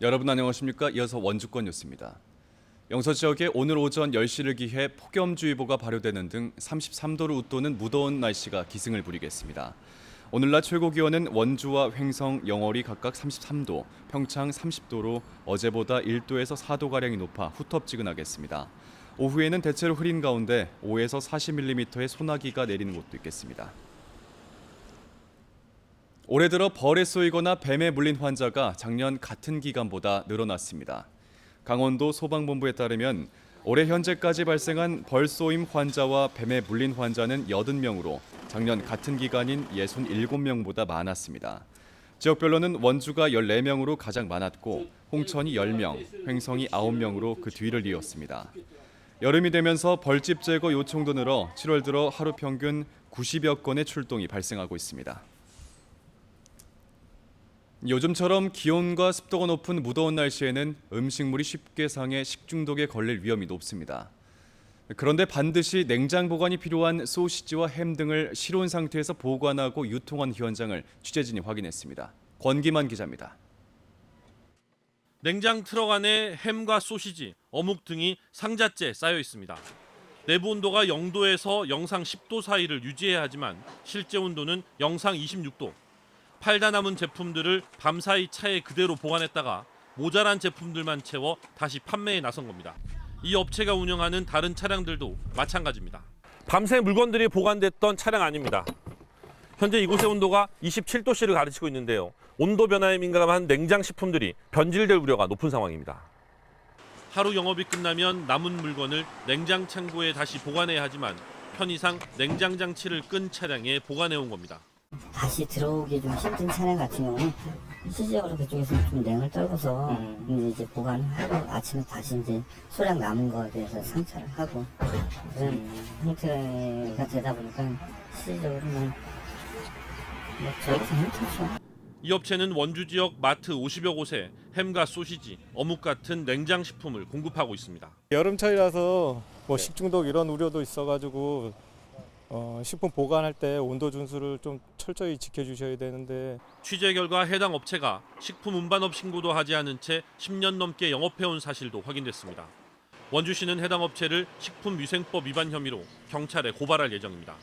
여러분 안녕하십니까? 이어서 원주권 뉴스입니다. 영서 지역에 오늘 오전 10시를 기해 폭염주의보가 발효되는 등 33도를 웃도는 무더운 날씨가 기승을 부리겠습니다. 오늘날 최고 기온은 원주와 횡성, 영월이 각각 33도, 평창 30도로 어제보다 1도에서 4도 가량이 높아 후텁지근하겠습니다. 오후에는 대체로 흐린 가운데 5에서 40mm의 소나기가 내리는 곳도 있겠습니다. 올해 들어 벌에 쏘이거나 뱀에 물린 환자가 작년 같은 기간보다 늘어났습니다. 강원도 소방본부에 따르면 올해 현재까지 발생한 벌 쏘임 환자와 뱀에 물린 환자는 80명으로 작년 같은 기간인 67명보다 많았습니다. 지역별로는 원주가 14명으로 가장 많았고 홍천이 10명, 횡성이 9명으로 그 뒤를 이었습니다. 여름이 되면서 벌집 제거 요청도 늘어 7월 들어 하루 평균 90여 건의 출동이 발생하고 있습니다. 요즘처럼 기온과 습도가 높은 무더운 날씨에는 음식물이 쉽게 상해 식중독에 걸릴 위험이 높습니다. 그런데 반드시 냉장 보관이 필요한 소시지와 햄 등을 실온 상태에서 보관하고 유통한 현장을 취재진이 확인했습니다. 권기만 기자입니다. 냉장 트럭 안에 햄과 소시지, 어묵 등이 상자째 쌓여 있습니다. 내부 온도가 0도에서 영상 10도 사이를 유지해야 하지만 실제 온도는 영상 26도. 팔다 남은 제품들을 밤사이 차에 그대로 보관했다가 모자란 제품들만 채워 다시 판매에 나선 겁니다. 이 업체가 운영하는 다른 차량들도 마찬가지입니다. 밤새 물건들이 보관됐던 차량 아닙니다. 현재 이곳의 온도가 27도씨를 가르치고 있는데요. 온도 변화에 민감한 냉장 식품들이 변질될 우려가 높은 상황입니다. 하루 영업이 끝나면 남은 물건을 냉장 창고에 다시 보관해야 하지만 편의상 냉장 장치를 끈 차량에 보관해 온 겁니다. 다시 들어오기 좀 힘든 차량 같은 경우는 실질적으로 그쪽에서 좀 냉을 떨궈서 이제, 이제 보관하고 아침에 다시 이제 소량 남은 거에 대해서 상차를 하고 그런 형태가 되다 보니까 힘들죠. 이 업체는 원주 지역 마트 50여 곳에 햄과 소시지, 어묵 같은 냉장 식품을 공급하고 있습니다. 여름철이라서 뭐 식중독 이런 우려도 있어가지고 어, 식품 보관할 때 온도 준수를 좀 철저히 지켜주셔야 되는데 취재 결과 해당 업체가 식품 운반업 신고도 하지 않은 채 10년 넘게 영업해온 사실도 확인됐습니다. 원주시는 해당 업체를 식품위생법 위반 혐의로 경찰에 고발할 예정입니다.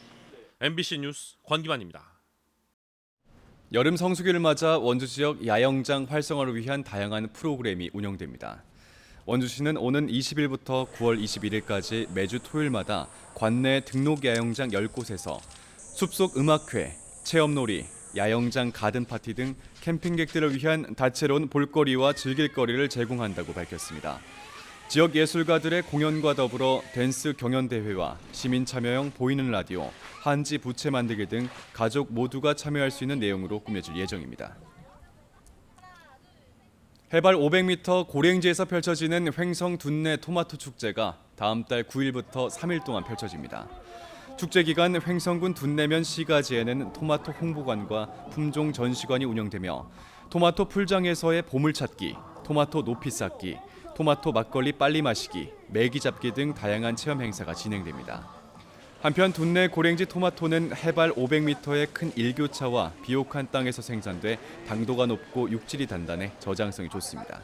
MBC 뉴스 권기만입니다. 여름 성수기를 맞아 원주 지역 야영장 활성화를 위한 다양한 프로그램이 운영됩니다. 원주시는 오는 20일부터 9월 21일까지 매주 토요일마다 관내 등록 야영장 10곳에서 숲속 음악회, 체험놀이, 야영장 가든 파티 등 캠핑객들을 위한 다채로운 볼거리와 즐길거리를 제공한다고 밝혔습니다. 지역 예술가들의 공연과 더불어 댄스 경연 대회와 시민 참여형 보이는 라디오, 한지 부채 만들기 등 가족 모두가 참여할 수 있는 내용으로 꾸며질 예정입니다. 해발 500m 고랭지에서 펼쳐지는 횡성 둔내 토마토 축제가 다음 달 9일부터 3일 동안 펼쳐집니다. 축제 기간 횡성군 둔내면 시가지에는 토마토 홍보관과 품종 전시관이 운영되며 토마토 풀장에서의 보물찾기, 토마토 높이 쌓기, 토마토 막걸리 빨리 마시기, 메기 잡기 등 다양한 체험 행사가 진행됩니다. 한편 둔내 고랭지 토마토는 해발 500m의 큰 일교차와 비옥한 땅에서 생산돼 당도가 높고 육질이 단단해 저장성이 좋습니다.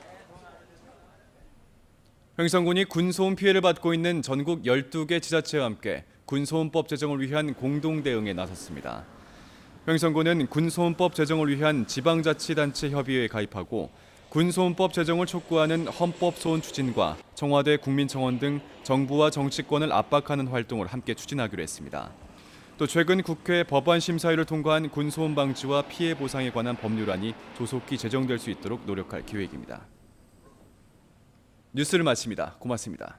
횡성군이 군소음 피해를 받고 있는 전국 12개 지자체와 함께 군소음법 제정을 위한 공동 대응에 나섰습니다. 횡성군은 군소음법 제정을 위한 지방자치단체 협의회에 가입하고 군소음법 제정을 촉구하는 헌법 소원 추진과 청와대 국민청원 등 정부와 정치권을 압박하는 활동을 함께 추진하기로 했습니다. 또 최근 국회 법안 심사위를 통과한 군소음 방지와 피해 보상에 관한 법률안이 조속히 제정될 수 있도록 노력할 계획입니다. 뉴스를 마칩니다. 고맙습니다.